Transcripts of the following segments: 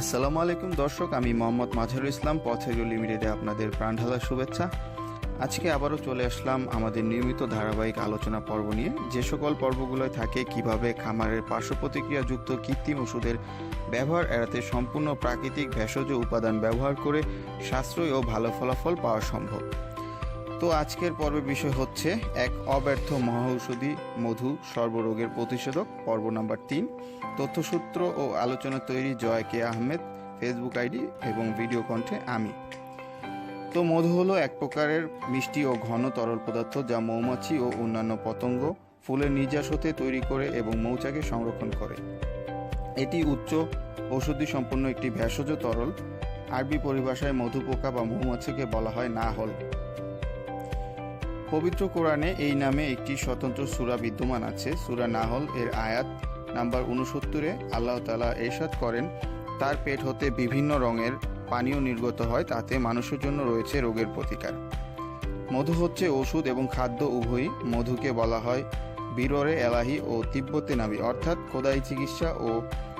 আসসালামু আলাইকুম দর্শক, আমি মোহাম্মদ মাঝারুল ইসলাম পথের লিমিটেডে আপনাদের প্রাণঢালা শুভেচ্ছা। আজকে আবারও চলে আসলাম আমাদের নিয়মিত ধারাবাহিক আলোচনা পর্ব নিয়ে। যে সকল পর্বগুলোয় থাকে, কীভাবে খামারের পার্শ্ব প্রতিক্রিয়াযুক্ত কৃত্রিম ওষুধের ব্যবহার এড়াতে সম্পূর্ণ প্রাকৃতিক ভেষজ উপাদান ব্যবহার করে সাশ্রয় ও ভালো ফলাফল পাওয়া সম্ভব। তো আজকের পর্বের বিষয় হচ্ছে এক অব্যর্থ মহাঔষধি মধু সর্বরোগের প্রতিষেধক, পর্ব নাম্বার তিন। তথ্যসূত্র ও আলোচনা তৈরি Joy K Ahmed, Facebook ID এবং ভিডিও কণ্ঠে আমি। তো মধু হলো এক প্রকারের মিষ্টি ও ঘন তরল পদার্থ যা মৌমাছি ও অন্যান্য পতঙ্গ ফুলের নির্যাস হতে তৈরি করে এবং মৌচাকে সংরক্ষণ করে। এটি উচ্চ ঔষধি সম্পন্ন একটি ভেষজ তরল। আরবি পরিভাষায় মধু পোকা বা মৌমাছিকে বলা হয় না হল পবিত্র কোরআনে এই নামে একটি স্বতন্ত্র সুরা বিদ্যমান আছে। সূরা নাহল এর আয়াত নাম্বার উনসত্তরে আল্লাহ তালা এরশাদ করেন, তার পেট হতে বিভিন্ন রঙের পানীয় নির্গত হয়, তাতে মানুষের জন্য রয়েছে রোগের প্রতিকার। মধু হচ্ছে ওষুধ এবং খাদ্য উভয়ই। মধুকে বলা হয় বীররে এলাহি ও তিব্বতে নাবি অর্থাৎ খোদাই চিকিৎসা ও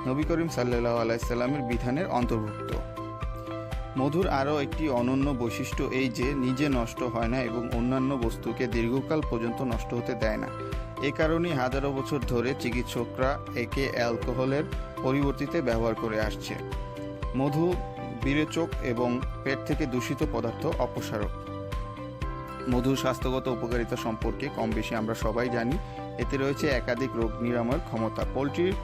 নবী করিম সাল্লাহ আলাইসাল্লামের বিধানের অন্তর্ভুক্ত। মধুর আরও একটি অনন্য বৈশিষ্ট্য এই যে নিজে নষ্ট হয় না এবং অন্যান্য বস্তুকে দীর্ঘকাল পর্যন্ত নষ্ট হতে দেয় না। এ কারণেই হাজারো বছর ধরে চিকিৎসকরা একে অ্যালকোহলের পরিবর্তিতে ব্যবহার করে আসছে। মধু বিরেচক এবং পেট থেকে দূষিত পদার্থ অপসারক। মধুর স্বাস্থ্যগত উপকারিতা সম্পর্কে কম বেশি আমরা সবাই জানি। এতে রয়েছে একাধিক রোগ নিরাময়ের ক্ষমতা। পোলট্রির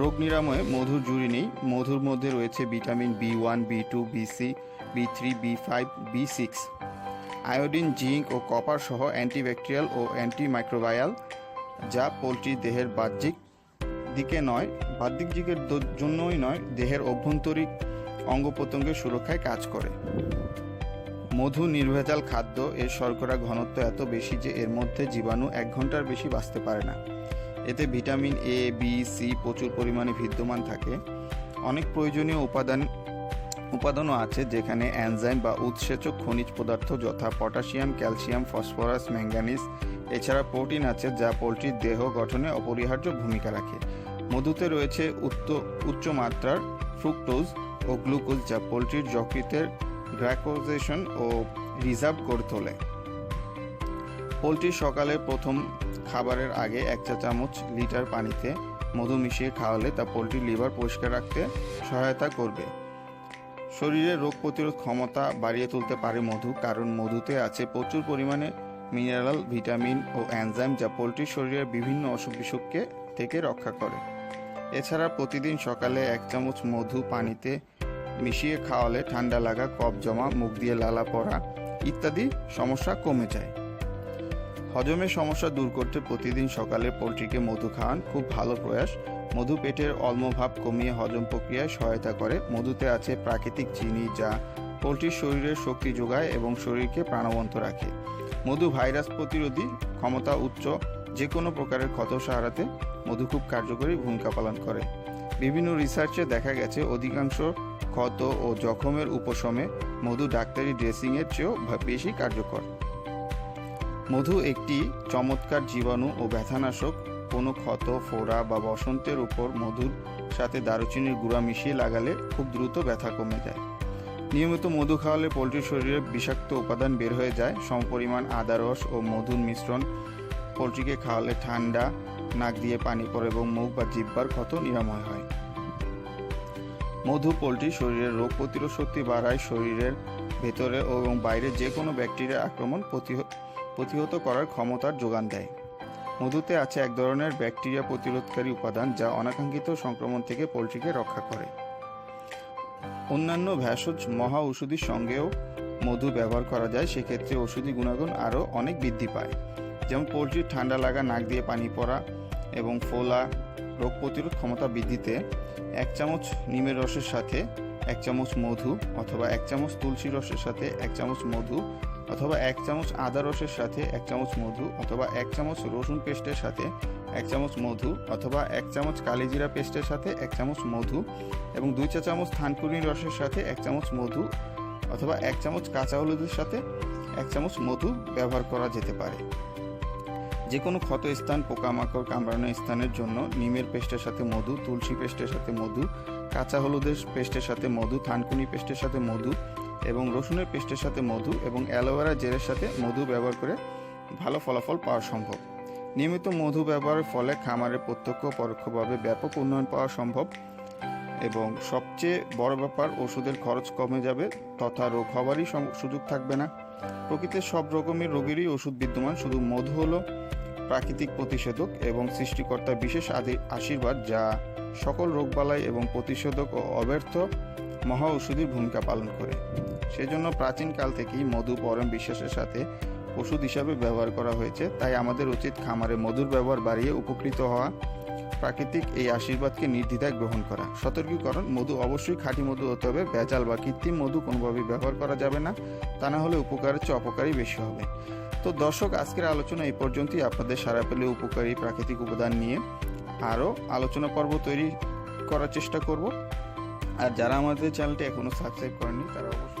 রোগ নিরাময়ে মধুর জুড়ি নেই। মধুর মধ্যে রয়েছে vitamin B one, B two, B C B three, B five B six. Iodine, zinc ও কপার সহ অ্যান্টিব্যাকটেরিয়াল ও অ্যান্টিমাইক্রোবায়াল, যা পোলট্রির দেহের বাহ্যিক দিকে নয়, বাহ্যিক দিকের জন্যই নয়, দেহের অভ্যন্তরিক অঙ্গ প্রত্যঙ্গের সুরক্ষায় কাজ করে। মধু নির্ভেজাল খাদ্য, এর শর্করা ঘনত্ব এত বেশি যে এর মধ্যে জীবাণু এক ঘণ্টার বেশি বাঁচতে পারে না। এতে ভিটামিন এ বি সি প্রচুর পরিমাণে বিদ্যমান থাকে। অনেক প্রয়োজনীয় উপাদান, উপাদানও আছে যেখানে অ্যানজাইম বা উৎসেচক খনিজ পদার্থ যথা পটাশিয়াম, ক্যালসিয়াম, ফসফরাস ম্যাঙ্গানিজ এছাড়া প্রোটিন আছে যা পোলট্রির দেহ গঠনে অপরিহার্য ভূমিকা রাখে। মধুতে রয়েছে উচ্চ মাত্রার ফ্রুক্টোজ ও গ্লুকোজ যা পোলট্রির যকৃতের গ্লাইকোজেশন ও রিজার্ভ করে তোলে। পোলট্রি সকালে প্রথম খাবারের আগে এক চা চামচ লিটার পানিতে মধু মিশিয়ে খাওয়ালে তা পোলট্রির লিভার পরিষ্কার রাখতে সহায়তা করবে। শরীরে রোগ প্রতিরোধ ক্ষমতা বাড়িয়ে তুলতে পারে মধু, কারণ মধুতে আছে প্রচুর পরিমাণে মিনারেল, ভিটামিন ও এনজাইম যা পোলট্রির শরীরের বিভিন্ন অসুখ বিসুখকে থেকে রক্ষা করে। এছাড়া প্রতিদিন সকালে এক চামচ মধু পানিতে মিশিয়ে খাওয়ালে ঠান্ডা লাগা, কফ জমা, মুখ দিয়ে লালা পড়া ইত্যাদি সমস্যা কমে যায়। হজমের সমস্যা দূর করতে প্রতিদিন সকালে পোলট্রিকে মধু খাওয়ান খুব ভালো প্রয়াস। মধু পেটের অল্মভাব কমিয়ে হজম প্রক্রিয়ায় সহায়তা করে। মধুতে আছে প্রাকৃতিক চিনি যা পোলট্রির শরীরের শক্তি যোগায় এবং শরীরকে প্রাণবন্ত রাখে। মধু ভাইরাস প্রতিরোধী ক্ষমতা উচ্চ যে কোনো প্রকারের ক্ষত সারাতে মধু খুব কার্যকরী ভূমিকা পালন করে। বিভিন্ন রিসার্চে দেখা গেছে অধিকাংশ ক্ষত ও জখমের উপশমে মধু ডাক্তারি ড্রেসিংয়ের চেয়েও বেশি কার্যকর। মধু একটি চমৎকার জীবাণু ও ব্যথানাশক। কোনো ক্ষত, ফোড়া বা বসন্তের উপর মধুর সাথে দারুচিনির গুঁড়া মিশিয়ে লাগালে খুব দ্রুত ব্যথা কমে যায়। নিয়মিত মধু খাওয়ালে পোলট্রির শরীরে বিষাক্ত উপাদান বের হয়ে যায়। সমপরিমাণ আদা রস ও মধুর মিশ্রণ পোলট্রিকে খাওয়ালে ঠান্ডা, নাক দিয়ে পানি পড়ে এবং মুখ বা জিব্বার ক্ষত নিরাময় হয়। মধু পোলট্রি শরীরের রোগ প্রতিরোধ শক্তি বাড়ায়। শরীরের ভেতরে এবং বাইরে যে কোনো ব্যাকটেরিয়া আক্রমণ প্রতিহ- প্রতিহত করার ক্ষমতার যোগান দেয়। মধুতে আছে এক ধরনের ব্যাকটেরিয়া প্রতিরোধকারী উপাদান যা অনাকাঙ্ক্ষিত সংক্রমণ থেকে পোলট্রিকে রক্ষা করে। অন্যান্য ভেষজ মহা ওষুধির সঙ্গেও মধু ব্যবহার করা যায়, সেক্ষেত্রে ওষুধি গুণাগুণ আরও অনেক বৃদ্ধি পায়। যেমন পোলট্রির ঠান্ডা লাগা, নাক দিয়ে পানি পড়া এবং ফোলা রোগ প্রতিরোধ ক্ষমতা বৃদ্ধিতে এক চামচ নিমের রসের সাথে এক চামচ মধু অথবা এক চামচ তুলসী রসের সাথে এক চামচ মধু অথবা এক চামচ আদা রসের সাথে এক চামচ মধু অথবা এক চামচ রসুন পেস্টের সাথে এক চামচ মধু অথবা এক চামচ কালিজিরা পেস্টের সাথে এক চামচ মধু এবং দুই চা চামচ থানকুনি রসের সাথে এক চামচ মধু অথবা এক চামচ কাঁচা হলুদের সাথে এক চামচ মধু ব্যবহার করা যেতে পারে। যে কোনো ক্ষত স্থান, পোকামাকড় কামড়ানো স্থানের জন্য নিমের পেস্টের সাথে মধু, তুলসী পেস্টের সাথে মধু, কাঁচা হলুদের পেস্টের সাথে মধু, থানকুনি পেস্টের সাথে মধু এবং রসুনের পেস্টের সাথে মধু এবং অ্যালোভেরা জেলের সাথে মধু ব্যবহার করে ভালো ফলাফল পাওয়া সম্ভব। নিয়মিত মধু ব্যবহারের ফলে খামারের প্রত্যক্ষ পরোক্ষভাবে ব্যাপক উন্নয়ন পাওয়া সম্ভব এবং সবচেয়ে বড় ব্যাপার, ওষুধের খরচ কমে যাবে তথা রোগ হওয়ারই সুযোগ থাকবে না। প্রকৃতির সব রকমের রোগেরই ওষুধ বিদ্যমান, শুধু মধু হলো প্রাকৃতিক প্রতিষেধক এবং সৃষ্টিকর্তা বিশেষ আশীর্বাদ যা সকল রোগবালাই এবং প্রতিষেধক ও অব্যর্থ মহা ওষুধের ভূমিকা পালন করে। সেজন্য প্রাচীনকাল থেকেই মধু পরম বিশ্বাসের সাথে ওষুধ হিসাবে ব্যবহার করা হয়েছে। তাই আমাদের উচিত খামারে মধুর ব্যবহার বাড়িয়ে উপকৃত হওয়া। প্রাকৃতিক এই আশীর্বাদকে নির্দ্বিধায় গ্রহণ করা। সতর্কীকরণ, মধু অবশ্যই খাঁটি মধু হতে হবে, ভেজাল বা কৃত্রিম মধু কোনোভাবেই ব্যবহার করা যাবে না। তা না হলে উপকারের চেয়ে অপকারই বেশি হবে। তো দর্শক, আজকের আলোচনা এই পর্যন্তই। আপনাদের সারা পেলে উপকারী প্রাকৃতিক উপাদান নিয়ে আরও আলোচনা পর্ব তৈরি করার চেষ্টা করব। আর যারা আমাদের চ্যানেলটি এখনও সাবস্ক্রাইব করেনি তারা অবশ্যই